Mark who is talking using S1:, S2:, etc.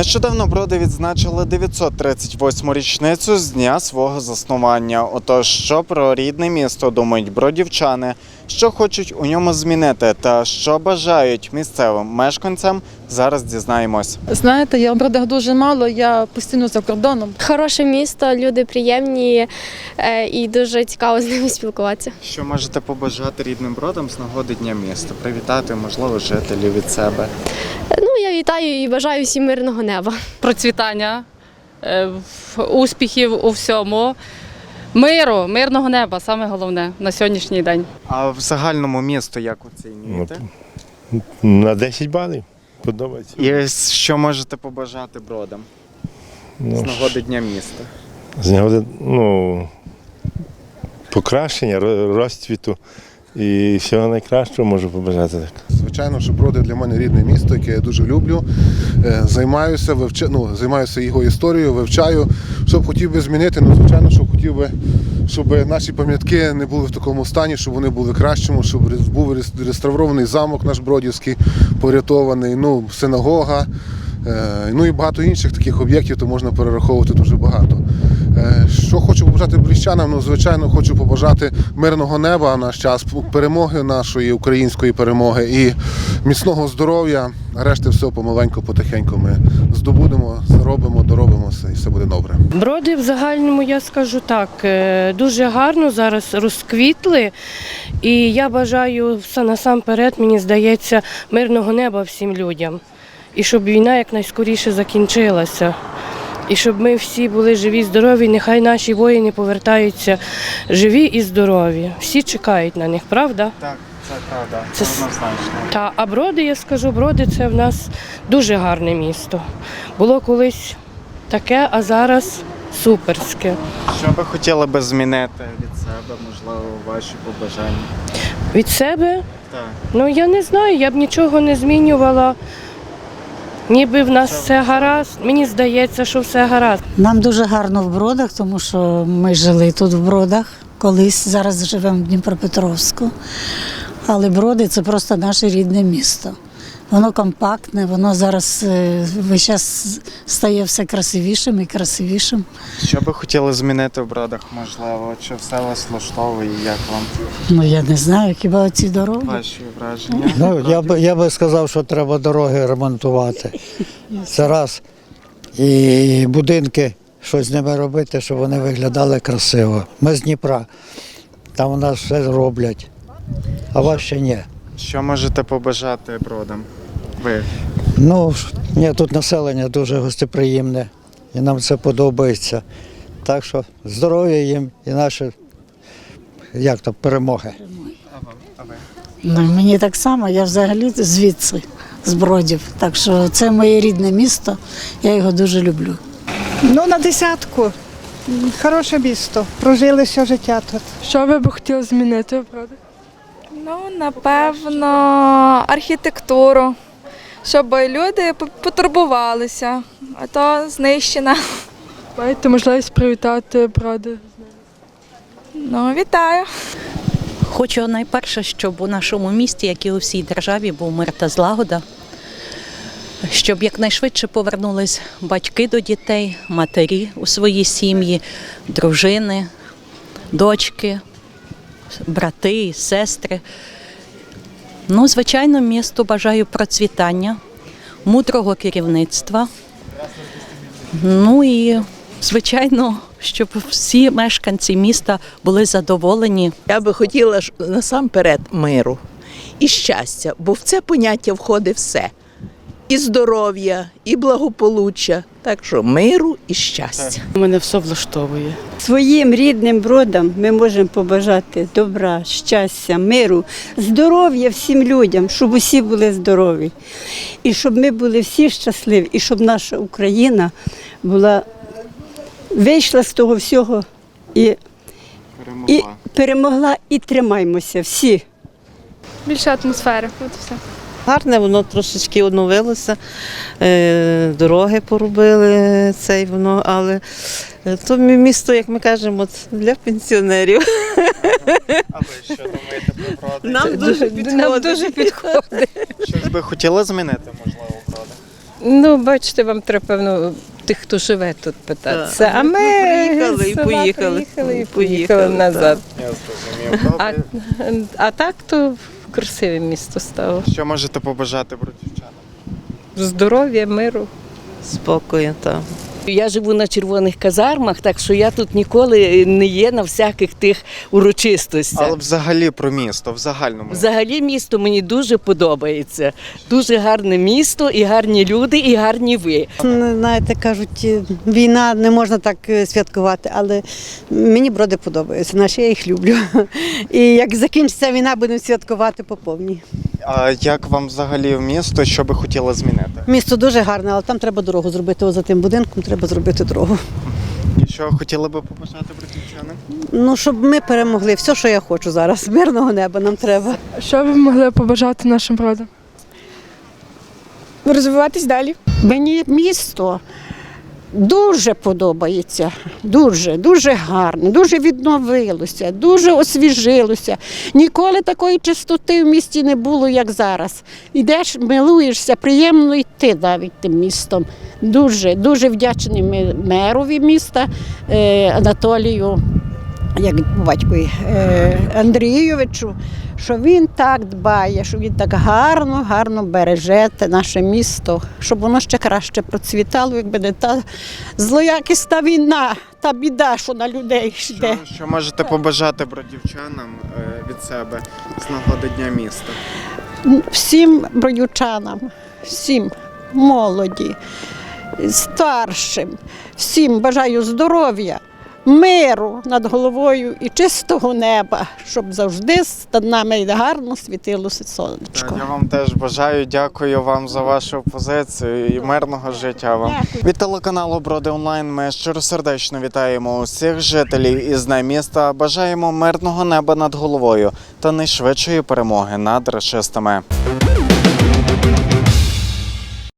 S1: Нещодавно броди відзначили 938 річницю з дня свого заснування. Отож, що про рідне місто думають бродівчани, що хочуть у ньому змінити, та що бажають місцевим мешканцям, зараз дізнаємось.
S2: Знаєте, я в бродах дуже мало, я постійно за кордоном.
S3: Хороше місто, люди приємні е, і дуже цікаво з ними спілкуватися.
S1: Що можете побажати рідним бродам з нагоди дня міста? Привітати, можливо, жителів від себе.
S3: Ну, я вітаю і бажаю всім мирного неба.
S4: процвітання, е, успіхів у всьому. Миру, мирного неба саме головне на сьогоднішній день.
S1: А в загальному місто як оцінюєте?
S5: На 10 балів. Подобається.
S1: І що можете побажати бродам з
S5: Ну,
S1: нагоди дня міста?
S5: з нагоди ну, покращення, розцвіту і всього найкращого можу побажати так.
S6: Звичайно, що Броди для мене рідне місто, яке я дуже люблю. Е, Займаюся, вивча... ну, займаюся його історією, вивчаю. Що б хотів би змінити, ну звичайно, що хотів би, щоб наші пам'ятки не були в такому стані, щоб вони були кращими, щоб був реставрований замок наш Бродівський, порятований, ну, синагога. е, Ну і багато інших таких об'єктів, то можна перераховувати дуже багато. Е, Що хочу побажати бріщанам? Ну, звичайно, хочу побажати мирного неба в наш час, перемоги нашої української перемоги і міцного здоров'я. Решти все помаленьку, потихеньку ми здобудемо, заробимо, доробимося і все буде добре.
S7: Броди в загальному я скажу так, е, дуже гарно зараз розквітли. І я бажаю все насамперед, мені здається, мирного неба всім людям. І щоб війна якнайскоріше закінчилася. І щоб ми всі були живі, здорові, нехай наші воїни повертаються живі і здорові. Всі чекають на них, правда?
S1: Так, це правда.
S7: Це
S1: однозначно.
S7: Та, а броди, я скажу, броди це в нас дуже гарне місто. Було колись таке, а зараз суперське.
S1: Що би хотіли би змінити від себе, можливо, ваші побажання?
S7: Від себе,
S1: Так.
S7: ну я не знаю, я б нічого не змінювала. Ніби в нас все гаразд. Мені здається, що все гаразд.
S8: Нам дуже гарно в Бродах, тому що ми жили тут в Бродах колись, зараз живемо в Дніпропетровську. Але Броди це просто наше рідне місто. Воно компактне, воно зараз е, весь час стає все красивішим і красивішим.
S1: Що би хотіли змінити в бродах, можливо? Чи все вас влаштовує? Як вам
S8: Ну я не знаю, хіба ці дороги.
S1: ваші враження?
S9: Ну, я би, я би сказав, що треба дороги ремонтувати. Це раз. І будинки, щось з ними робити, щоб вони виглядали красиво. Ми з Дніпра, там у нас все роблять, а вас ще ні.
S1: Що можете побажати бродам? Ви
S9: Ну, ні, тут населення дуже гостеприємне, і нам це подобається. Так що здоров'я їм і наші, як то, перемоги.
S8: Ну, мені так само, я взагалі звідси, з Бродів. Так що це моє рідне місто, я його дуже люблю.
S10: Ну, на десятку. Хороше місто. Прожили все життя тут.
S2: Що ви б хотіли змінити в бродах?
S11: Ну, напевно, архітектуру, щоб люди потурбувалися, а то знищена.
S2: Маєте можливість привітати броди?
S11: Ну, вітаю.
S12: Хочу найперше, щоб у нашому місті, як і у всій державі, був мир та злагода, щоб якнайшвидше повернулись батьки до дітей, матері у свої сім'ї, дружини, дочки, брати, сестри. Ну, звичайно, місту бажаю процвітання, мудрого керівництва. Ну і, звичайно, щоб всі мешканці міста були задоволені
S13: Я би хотіла насамперед миру і щастя, бо в це поняття входить все. І здоров'я, і благополуччя. Так що миру і щастя.
S7: Мене все влаштовує.
S10: Своїм рідним бродам ми можемо побажати добра, щастя, миру, здоров'я всім людям, щоб усі були здорові. І щоб ми були всі щасливі, і щоб наша Україна була вийшла з того всього і, і
S1: Перемогла.
S10: перемогла, і тримаймося всі.
S3: Більше атмосфери. От все.
S13: Гарне, воно трошечки оновилося, е, дороги поробили цей воно, але е, то місто, як ми кажемо, для пенсіонерів.
S1: А ви що думаєте про броди?
S13: Нам дуже підходить.
S1: Щось би хотіли змінити, можливо, в?
S14: Ну, бачите, вам треба, певно, тих, хто живе тут питатися.
S13: Так.
S14: А ми
S13: Приїхали і
S14: села
S13: поїхали.
S14: приїхали і
S13: Поїхали,
S14: поїхали назад.
S1: Я зрозумів.
S14: А,
S1: Добре.
S14: а так то красиве місто стало.
S1: Що можете побажати бродівчанам?
S14: Здоров'я, миру.
S13: Спокою, так.
S15: Я живу на червоних казармах, так що я тут ніколи не є на всяких тих урочистостях.
S1: Але взагалі про місто, в загальному.
S15: Взагалі місто мені дуже подобається. Дуже гарне місто, і гарні люди, і гарні ви.
S16: Знаєте, кажуть, війна не можна так е, святкувати, але мені броди подобаються, наші я їх люблю. І як закінчиться війна, будемо святкувати по повній.
S1: А як вам взагалі місто, що би хотіли змінити?
S16: Місто дуже гарне, але там треба дорогу зробити. Ось за тим будинком треба зробити дорогу.
S1: І що хотіли би побажати бродівчанам?
S16: Ну, щоб ми перемогли. Все, що я хочу зараз. Мирного неба нам треба.
S11: Що ви могли побажати нашим бродам? Розвиватись далі.
S17: Мені місто дуже подобається. Дуже, дуже гарно, дуже відновилося, дуже освіжилося. Ніколи такої чистоти в місті не було, як зараз. Йдеш, милуєшся, приємно йти навіть тим містом. Дуже, дуже вдячний мерові міста е, Анатолію. Як батькові е, Андрійовичу, що він так дбає, що він так гарно, гарно береже наше місто, щоб воно ще краще процвітало, якби не та злоякісна війна, та біда, що на людей йде.
S1: Що, що можете побажати бродівчанам е, від себе з нагоди Дня міста?
S17: всім бродючанам, всім молоді, старшим, всім бажаю здоров'я, миру над головою і чистого неба, щоб завжди над нами гарно світилося сонечко.
S1: Я вам теж бажаю, дякую вам за вашу позицію і мирного життя вам. Від телеканалу Броди Онлайн ми щиросердечно вітаємо усіх жителів із міста. Бажаємо мирного неба над головою та найшвидшої перемоги над расистами.